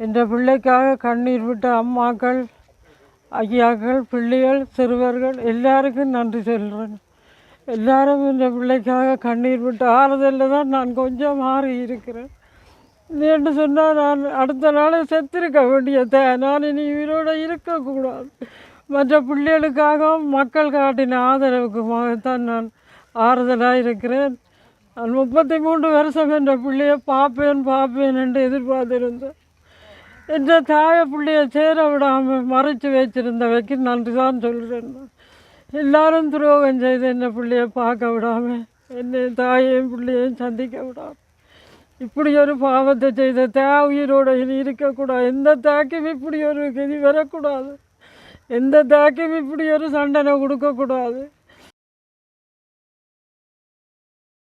என்ற பிள்ளைக்காக கண்ணீர் விட்ட அம்மாக்கள் ஐயாக்கள் பிள்ளைகள் சிறுவர்கள் எல்லாருக்கும் நன்றி சொல்கிறேன் எல்லாரும் இந்த பிள்ளைக்காக கண்ணீர் விட்ட ஆறுதலில் தான் நான் கொஞ்சம் மாறி இருக்கிறேன். என்று சொன்னால் நான் அடுத்த நாளே செத்திருக்க வேண்டியதை நான் இனி உயிரோடு இருக்கக்கூடாது. மற்ற பிள்ளைகளுக்காகவும் மக்கள் காட்டின ஆதரவுக்குமாகத்தான் நான் ஆறுதலாக இருக்கிறேன் நான் முப்பத்தி மூன்று வருஷம் என்ற பிள்ளையை பார்ப்பேன் பார்ப்பேன் என்று எதிர்பார்த்திருந்தேன். என்ற தாய பிள்ளையை சேர விடாமல் மறைச்சு வச்சிருந்தவைக்கு நன்றி தான் சொல்கிறேன். எல்லாரும் துரோகம் செய்து என்ன பிள்ளையை பார்க்க விடாமல் என்னை தாயையும் பிள்ளையையும் சந்திக்க விடாமல். இப்படி ஒரு பாவத்தை செய்த தா உயிரோட இனி இருக்கக்கூடாது. எந்த தாக்கும் இப்படி ஒரு கதி வரக்கூடாது. எந்த தாக்கும் இப்படி ஒரு சண்டனை கொடுக்கக்கூடாது.